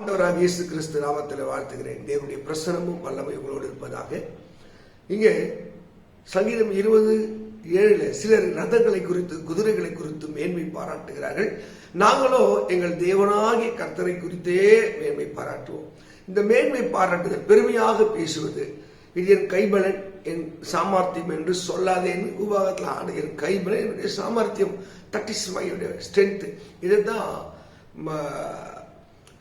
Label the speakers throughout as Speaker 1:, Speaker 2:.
Speaker 1: ஆண்டவராக இயேசு கிறிஸ்து நாமத்தில் வாழ்த்துகிறேன். தேவனுடைய பிரசனமும் வல்லமை உங்களோடு இருப்பதாக. இங்கே சங்கீதம் இருபது ஏழுல சிலர் ரதங்களை குறித்து குதிரைகளை குறித்து மேன்மை பாராட்டுகிறார்கள். நாங்களோ எங்கள் தேவனாகிய கர்த்தரை குறித்தே மேன்மை பாராட்டுவோம். இந்த மேன்மை பாராட்டுதல் பெருமையாக பேசுவது இது என் கைபலன் என் சாமர்த்தியம் என்று சொல்லாதேன்னு உபாகத்தில் ஆன என் கைபலன் என்னுடைய சாமர்த்தியம் தட் இஸ் மை ஸ்ட்ரென்த் இதுதான் ம-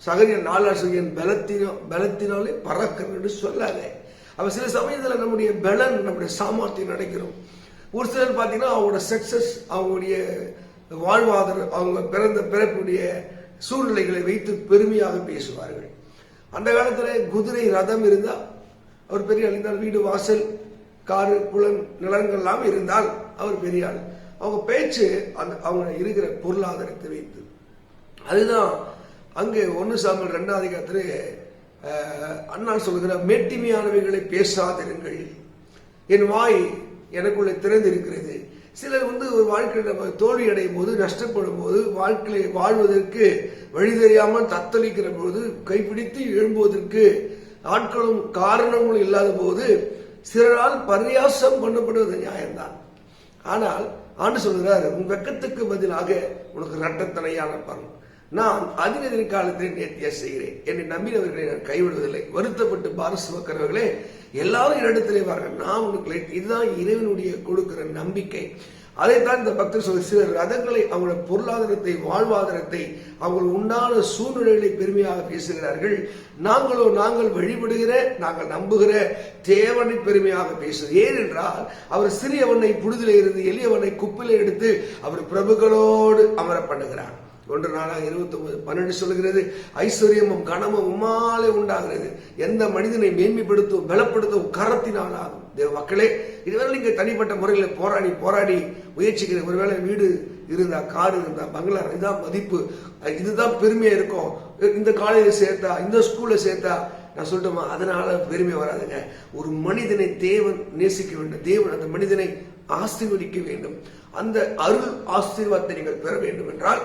Speaker 1: சகரியன் நாளாசிரியன் பலத்தினோ பலத்தினாலே பறக்கிறேன் சொல்லாதே. அவ சில சமயத்தில் நம்முடைய பலன் நம்முடைய சாமர்த்தியம் நடக்கிறோம். ஒரு சிலர் பார்த்தீங்கன்னா அவங்களோட சக்சஸ் அவங்களுடைய வாழ்வாதாரம் அவங்க பிறந்த பிறப்புடைய சூழ்நிலைகளை வைத்து பெருமையாக பேசுவார்கள். அந்த காலத்தில் குதிரை ரதம் இருந்தால் அவர் பெரிய ஆள். இருந்தால் வீடு வாசல் காரு குளம் நிலங்கள்லாம் இருந்தால் அவர் பெரிய ஆள். அவங்க பேச்சு அந்த அவங்க இருக்கிற பொருளாதாரத்தை வைத்து. அதுதான் அங்கே ஒன்று சாமல் ரெண்டாவது அதிகாரத்தில் அண்ணா சொல்கிற மேட்டிமையானவைகளை பேசாதிருங்கள். என் வாய் எனக்குள்ளே திறந்திருக்கிறது. சிலர் வந்து ஒரு வாழ்க்கையில் நம்ம தோல்வி அடையும் போது நஷ்டப்படும் போது வாழ்க்கையை வாழ்வதற்கு வழி தெரியாமல் தத்தளிக்கிற போது கைப்பிடித்து எழும்புவதற்கு ஆட்களும் காரணங்களும் இல்லாத போது சிலரால் பரியாசம் பண்ணப்படுவது நியாயம்தான். ஆனால் ஆண்டு சொல்கிறார் உன் வெக்கத்துக்கு பதிலாக உனக்கு ரட்டத்தனையான பலன். நான் அதினதின் காலத்தில் நேர்த்தியா செய்கிறேன். என்னை நம்பினவர்களை நான் கைவிடுவதில்லை. வருத்தப்பட்டு பார சுமக்கிறவர்களே எல்லாரும் என்னிடத்திலே வார்கள் நான் உங்களுக்கு இதுதான் இறைவனுடைய கொடுக்கிற நம்பிக்கை. அதைத்தான் இந்த பக்தர் சொல்ல சிலர் ரதங்களை அவங்களோட பொருளாதாரத்தை வாழ்வாதாரத்தை அவங்கள் உண்டான சூழ்நிலைகளை பெருமையாக பேசுகிறார்கள். நாங்களோ நாங்கள் வழிபடுகிற நாங்கள் நம்புகிற தேவனை பெருமையாக பேசுகிறோம் ஏனென்றால் அவர் சிறியவனை புடுதிலே இருந்து எளியவனை குப்பிலே எடுத்து அவர் பிரபுகளோடு அமர பண்ணுகிறார். ஒன்று நாளாக இருபத்தி ஒன்பது பன்னெண்டு சொல்லுகிறது ஐஸ்வர்யமும் கனமும் உம்மாலே உண்டாகிறது. எந்த மனிதனை மேன்மைப்படுத்தும் பலப்படுத்தும் கரத்தினால் ஆகும் தேவ மக்களே இதுவரை நீங்க தனிப்பட்ட முறையில் போராடி போராடி முயற்சிக்கிற ஒருவேளை வீடு இருந்தா கார் இருந்தா பங்களா இதுதான் மதிப்பு. இதுதான் பெருமையா இருக்கும். இந்த காலேஜில் சேர்த்தா இந்த ஸ்கூல்ல சேர்த்தா நான் சொல்லட்டுமா? அதனால பெருமை வராதுங்க. ஒரு மனிதனை தேவன் நேசிக்க வேண்டும். தேவன் அந்த மனிதனை ஆசீர்வதிக்க வேண்டும். அந்த அருள் ஆசீர்வாதத்தை நீங்கள் பெற வேண்டும் என்றால்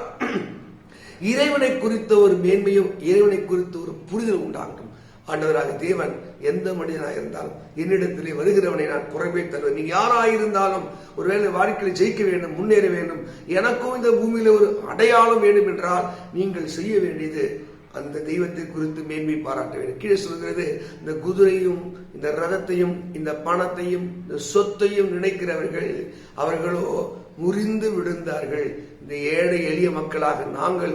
Speaker 1: இறைவனை குறித்த ஒரு மேன்மையும் இறைவனை குறித்த ஒரு புரிதல் உண்டாகும் ஆண்டவராக தேவன் எந்த மனிதனாக இருந்தாலும் என்னிடத்திலே வருகிறவனை நான் குறைவே தருவேன். நீ யாராயிருந்தாலும் ஒருவேளை வாழ்க்கையில் ஜெயிக்க வேண்டும் முன்னேற வேண்டும் எனக்கும் இந்த பூமியில ஒரு அடையாளம் வேண்டும் என்றால் நீங்கள் செய்ய வேண்டியது அந்த தெய்வத்தை குறித்து மேன்மை பாராட்ட வேண்டும். கீழே சொல்கிறது இந்த குதிரையும் இந்த ரதத்தையும் இந்த பணத்தையும் இந்த சொத்தையும் நினைக்கிறவர்கள் அவர்களோ முறிந்து விழுந்தார்கள். இந்த ஏழை எளிய மக்களாக நாங்கள்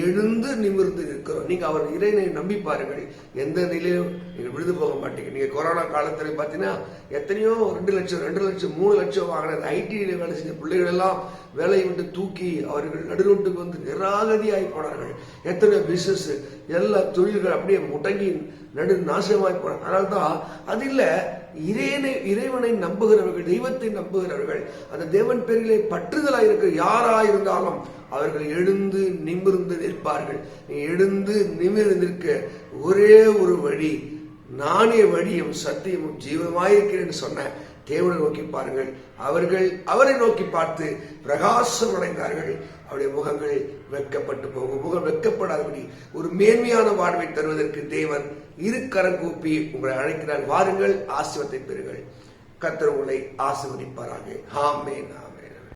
Speaker 1: எழுந்து நிமிர்ந்து இருக்கிறோம் நீங்க அவர் இறைவனை நம்பி பாருங்கள். எந்த நிலையிலும் நீங்க விழுது போக மாட்டீங்க. நீங்க கொரோனா காலத்துல பாத்தீங்கன்னா எத்தனையோ ரெண்டு லட்சம் ரெண்டு லட்சம் மூணு லட்சம் வாங்கின ஐடி வேலை செஞ்ச பிள்ளைகள் எல்லாம் வேலையை விட்டு தூக்கி அவர்கள் நடுரோட்டுக்கு வந்து நிராகதியாகி போனார்கள். எத்தனை பிசினஸ் எல்லா தொழில்கள் அப்படியே முடங்கி நடு நாசமாய் போனாங்க அதனால தான் அது இல்ல இறைவனை இறைவனை நம்புகிறவர்கள் தெய்வத்தை நம்புகிறவர்கள் அந்த தேவன் பேரிலே பற்றுதலாக இருக்க யாராயிருந்தாலும் அவர்கள் எழுந்து நிமிர்ந்து நிற்பார்கள். எழுந்து நிமிர்ந்து நிற்க ஒரே ஒரு வழி நானே வழியும் சத்தியமும் ஜீவமாயிருக்கிறேன் சொன்ன தேவனை நோக்கி பாருங்கள். அவர்கள் அவரை நோக்கி பார்த்து பிரகாசம் அடைந்தார்கள். அவருடைய முகங்கள் வெட்கப்பட்டு போகும். முகம் வெட்கப்படாதபடி ஒரு மேன்மையான வாழ்வை தருவதற்கு தேவன் இரு கரம் கூப்பி உங்களை அழைக்கிறார். வாருங்கள் ஆசிர்வத்தை பெறுங்கள். கர்த்தர் உங்களை ஆசிர்வதிப்பாராக. ஆமே நாம்